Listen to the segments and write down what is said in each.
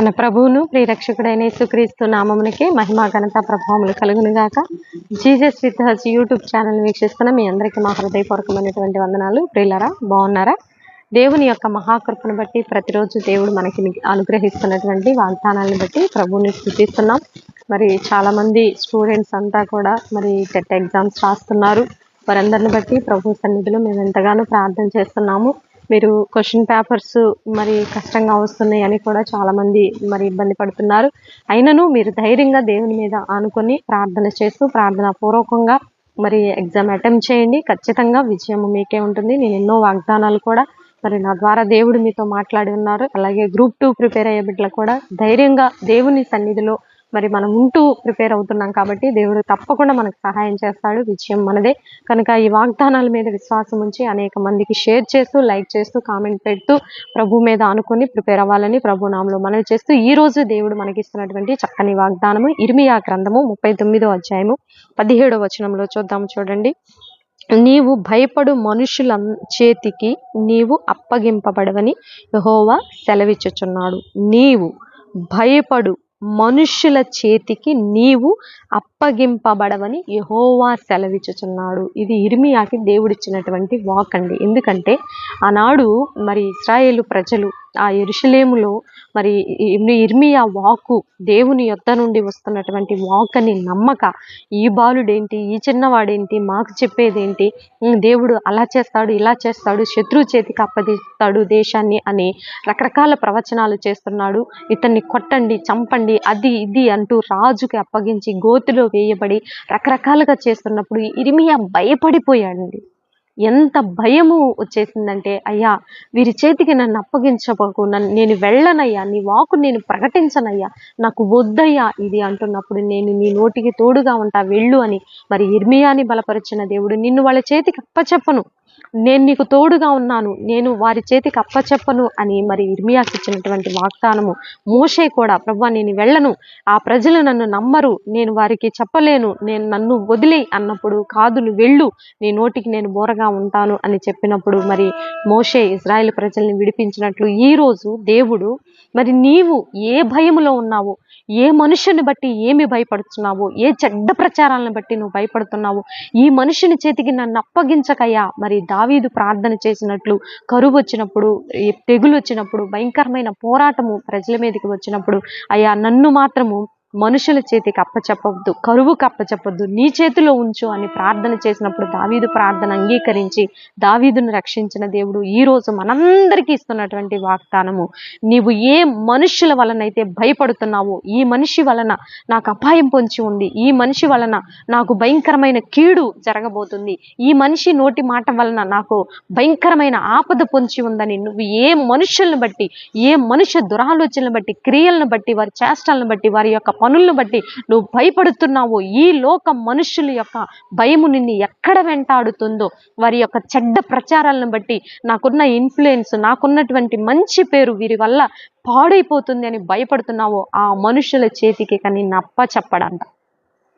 మన ప్రభువును ప్రియరక్షకుడైన యేసుక్రీస్తు నామమునికి మహిమా ఘనత ప్రభావములు కలుగును గాక Jesus with us YouTube channel వీక్షిస్తున్న మీ అందరికీ మా హృదయపూర్వకమైనటువంటి వందనాలు. ప్రియులరా బాగున్నారా? దేవుని యొక్క మహాకృపను బట్టి ప్రతిరోజు దేవుడు మనకి అనుగ్రహిస్తున్నటువంటి వాగ్దానాలను బట్టి ప్రభువుని స్థుతిస్తున్నాం. మరి చాలామంది స్టూడెంట్స్ అంతా కూడా మరి టెట్ ఎగ్జామ్స్ రాస్తున్నారు. వారందరిని బట్టి ప్రభు సన్నిధిలో మేము ఎంతగానో ప్రార్థన చేస్తున్నాము. మీరు క్వశ్చన్ పేపర్స్ మరి కష్టంగా వస్తున్నాయి అని కూడా చాలామంది మరి ఇబ్బంది పడుతున్నారు. అయినను మీరు ధైర్యంగా దేవుని మీద ఆనుకొని ప్రార్థన చేస్తూ ప్రార్థన పూర్వకంగా మరి ఎగ్జామ్ అటెంప్ట్ చేయండి. ఖచ్చితంగా విజయం మీకే ఉంటుంది. నేను ఎన్నో వాగ్దానాలు కూడా మరి నా ద్వారా దేవుడు మీతో మాట్లాడి ఉన్నారు. అలాగే గ్రూప్ టూ ప్రిపేర్ అయ్యే బిడ్డలు కూడా ధైర్యంగా దేవుని సన్నిధిలో మరి మనం ఉంటూ ప్రిపేర్ అవుతున్నాం కాబట్టి దేవుడు తప్పకుండా మనకు సహాయం చేస్తాడు. విజయం మనదే. కనుక ఈ వాగ్దానాల మీద విశ్వాసం ఉంచి అనేక మందికి షేర్ చేస్తూ లైక్ చేస్తూ కామెంట్ పెడుతూ ప్రభు మీద అనుకుని ప్రిపేర్ అవ్వాలని ప్రభు నామంలో మనవి చేస్తూ ఈ రోజు దేవుడు మనకి ఇస్తున్నటువంటి చక్కని వాగ్దానము ఇర్మియా గ్రంథము ముప్పై తొమ్మిదో అధ్యాయము పదిహేడో వచనంలో చూద్దాము చూడండి. నీవు భయపడు మనుషుల చేతికి నీవు అప్పగింపబడవని యహోవా సెలవిచ్చుచున్నాడు. నీవు భయపడు మనుష్యుల చేతికి నీవు అప్పగింపబడవని యహోవా సెలవిచ్చుచున్నాడు. ఇది ఇర్మియాకి దేవుడిచ్చినటువంటి వాక్ అండి. ఎందుకంటే ఆనాడు మరి ఇస్రాయేలు ప్రజలు ఆ ఎరుషలేములో మరి ఇర్మియా వాకు దేవుని యొద్ద నుండి వస్తున్నటువంటి వాక్ అని నమ్మక ఈ బాలుడేంటి ఈ చిన్నవాడేంటి మాకు చెప్పేదేంటి దేవుడు అలా చేస్తాడు ఇలా చేస్తాడు శత్రువు చేతికి అప్పదిస్తాడు దేశాన్ని అని రకరకాల ప్రవచనాలు చేస్తున్నాడు. ఇతన్ని కొట్టండి చంపండి అది ఇది అంటూ రాజుకి అప్పగించి గోతిలో వేయబడి రకరకాలుగా చేస్తున్నప్పుడు ఇరిమియా భయపడిపోయాడండి. ఎంత భయము వచ్చేసిందంటే అయ్యా వీరి చేతికి నన్ను అప్పగించబకు నన్ను నేను వెళ్ళనయ్యా నీ వాకు నేను ప్రకటించనయ్యా నాకు వద్దయ్యా ఇది అంటున్నప్పుడు నేను నీ నోటికి తోడుగా ఉంటా వెళ్ళు అని. మరి ఇర్మియాని బలపరిచిన దేవుడు నిన్ను వాళ్ళ చేతికి అప్పచెప్పను. నేను నీకు తోడుగా ఉన్నాను నేను వారి చేతికి అప్పచెప్పను అని మరి ఇర్మియాకి ఇచ్చినటువంటి వాగ్దానము. మోషే కూడా ప్రభు నేను వెళ్ళను. ఆ ప్రజలు నన్ను నమ్మరు. నేను వారికి చెప్పలేను. నేను నన్ను వదిలే అన్నప్పుడు కాదు నువ్వు వెళ్ళు. నీ నోటికి నేను బోరగా ఉంటాను అని చెప్పినప్పుడు మరి మోషే ఇజ్రాయెల్ ప్రజల్ని విడిపించినట్లు ఈ రోజు దేవుడు మరి నీవు ఏ భయములో ఉన్నావో? ఏ మనుషుని బట్టి ఏమి భయపడుతున్నావో? ఏ చెడ్డ ప్రచారాలను బట్టి నువ్వు భయపడుతున్నావో? ఈ మనుషుని చేతికి నన్ను అప్పగించకయ్యా. మరి దావీదు ప్రార్థన చేసినట్లు కరువు వచ్చినప్పుడు తెగులు వచ్చినప్పుడు భయంకరమైన పోరాటము ప్రజల మీదకి వచ్చినప్పుడు అయ్యా నన్ను మాత్రము మనుషుల చేతికి అప్పచెప్పవద్దు కరువుకు అప్పచెప్పవద్దు నీ చేతిలో ఉంచు అని ప్రార్థన చేసినప్పుడు దావీదు ప్రార్థన అంగీకరించి దావీదును రక్షించిన దేవుడు ఈ రోజు మనందరికీ ఇస్తున్నటువంటి వాగ్దానము. నీవు ఏ మనుషుల వలనైతే భయపడుతున్నావో ఈ మనిషి వలన నాకు అపాయం పొంచి ఉంది ఈ మనిషి వలన నాకు భయంకరమైన కీడు జరగబోతుంది ఈ మనిషి నోటి మాట వలన నాకు భయంకరమైన ఆపద పొంచి ఉందని నువ్వు ఏ మనుషులను బట్టి ఏ మనుష్య దురాలోచనలను బట్టి క్రియలను బట్టి వారి చేష్టలను బట్టి వారి యొక్క పనులను బట్టి నువ్వు భయపడుతున్నావో ఈ లోక మనుషుల యొక్క భయము నిన్ను ఎక్కడ వెంటాడుతుందో వారి యొక్క చెడ్డ ప్రచారాలను బట్టి నాకున్న ఇన్ఫ్లుయెన్స్ నాకున్నటువంటి మంచి పేరు వీరి వల్ల పాడైపోతుంది అని భయపడుతున్నావో ఆ మనుషుల చేతికి కానీ నిన్ను అప్ప చెప్పడంట.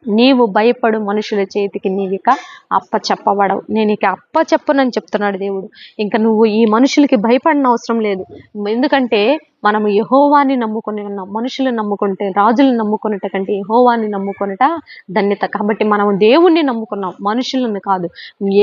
నీవు భయపడు మనుషుల చేతికి నీవిక అప్ప చెప్పబడవు. నేను ఇక అప్ప చెప్పనని చెప్తున్నాడు దేవుడు. ఇంకా నువ్వు ఈ మనుషులకి భయపడిన అవసరం లేదు. ఎందుకంటే మనము యహోవాని నమ్ముకొని ఉన్నాం మనుషులు నమ్ముకుంటే రాజులను నమ్ముకున్నట కంటే యహోవాని నమ్ముకొనుట ధన్యత. కాబట్టి మనం దేవుణ్ణి నమ్ముకున్నాం మనుషులను కాదు.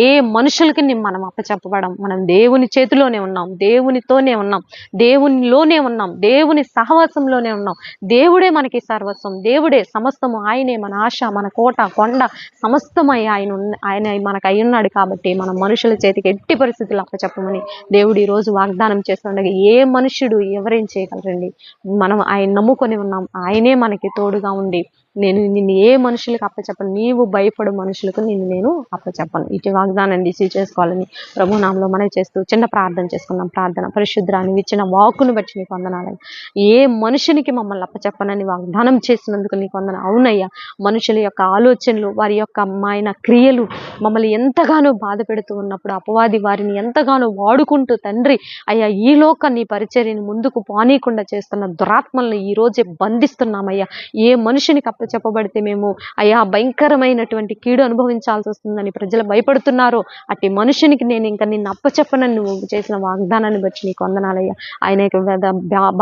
ఏ మనుషులకి మనం అప్పచెప్పబడం? మనం దేవుని చేతిలోనే ఉన్నాం దేవునితోనే ఉన్నాం దేవునిలోనే ఉన్నాం దేవుని సహవాసంలోనే ఉన్నాం. దేవుడే మనకి సర్వస్వం దేవుడే సమస్తము ఆయనే మన ఆశ మన కోట కొండ సమస్తమై ఆయన ఆయన మనకు అయి ఉన్నాడు కాబట్టి మనం మనుషుల చేతికి ఎట్టి పరిస్థితులు అప్పచెప్పమని దేవుడు ఈరోజు రోజు వాగ్దానం చేస్తుండగా ఏ మనుషుడు ఎవరేం చేయగలరండి. మనం ఆయన నమ్ముకొని ఉన్నాం. ఆయనే మనకి తోడుగా ఉండి నేను నిన్ను ఏ మనుషులకు అప్పచెప్పను? నీవు భయపడు మనుషులకు నిన్ను నేను అప్పచెప్పను. ఇటు వాగ్దానం రిసీవ్ చేసుకోవాలని ప్రభునామంలో మనం చేస్తూ చిన్న ప్రార్థన చేసుకున్నాం ప్రార్థన. పరిశుద్ధాన్ని ఇచ్చిన వాకును బట్టి నీకు వందనాలని ఏ మనుషునికి మమ్మల్ని అప్పచెప్పనని వాగ్దానం చేసినందుకు నీకు వందన అవునయ్యా మనుషుల యొక్క ఆలోచనలు వారి యొక్క మాయన క్రియలు మమ్మల్ని ఎంతగానో బాధ పెడుతూ ఉన్నప్పుడు అపవాది వారిని ఎంతగానో వాడుకుంటూ తండ్రి అయ్యా ఈ లోక నీ పరిచర్యని ముందుకు పానీయకుండా చేస్తున్న దురాత్మలను ఈ రోజే బంధిస్తున్నామయ్యా. ఏ మనుషునికి అప్ప చెప్పబడితే మేము అయ్యా భయంకరమైనటువంటి కీడు అనుభవించాల్సి వస్తుందని ప్రజలు భయపడుతున్నారు. అట్టి మనుషునికి నేను ఇంకా నిన్ను అప్పచెప్పనని నువ్వు చేసిన వాగ్దానాన్ని బట్టి నీకు వందనాలయ్యా. ఆయన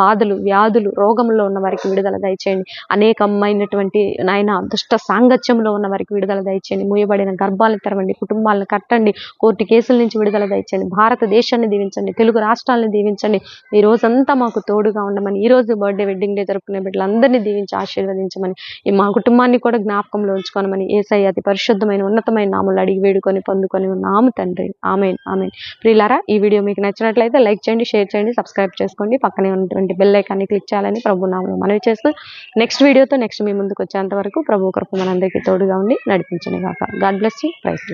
బాధలు వ్యాధులు రోగంలో ఉన్న వారికి విడుదల దయచేయండి. అనేకమైనటువంటి నాయన దుష్ట సాంగత్యంలో ఉన్న వారికి విడుదల దయచేయండి. మూయబడిన గర్భాలను తెరవండి కుటుంబాలను కట్టండి కోర్టు కేసుల నుంచి విడుదల దయచేయండి. భారతదేశాన్ని దీవించండి తెలుగు రాష్ట్రాలను దీవించండి. ఈ రోజంతా మాకు తోడుగా ఉండమని ఈ రోజు బర్త్డే వెడ్డింగ్ డే జరుపుకునే బిడ్డలందరినీ దీవించి ఆశీర్వదించమని మా కుటుంబాన్ని కూడా జ్ఞాపకంలో ఉంచుకోనమని ఏసై అతి పరిశుద్ధమైన ఉన్నతమైన నామలు అడిగి వేడుకొని పొందుకొని ఉన్నాము తండ్రి. Amen amen. ప్రియులారా ఈ వీడియో మీకు నచ్చినట్లయితే లైక్ చేయండి షేర్ చేయండి సబ్స్క్రైబ్ చేసుకోండి. పక్కనే ఉన్నటువంటి బెల్ ఐకాన్ని క్లిక్ చేయాలని ప్రభు నామం మనవి చేస్తూ నెక్స్ట్ వీడియోతో నెక్స్ట్ మీ ముందుకు వచ్చేంత వరకు ప్రభు కృప మనందరికీ తోడుగా ఉండి నడిపించను గాక గాడ్ బ్లెస్ యూ. ప్రైస్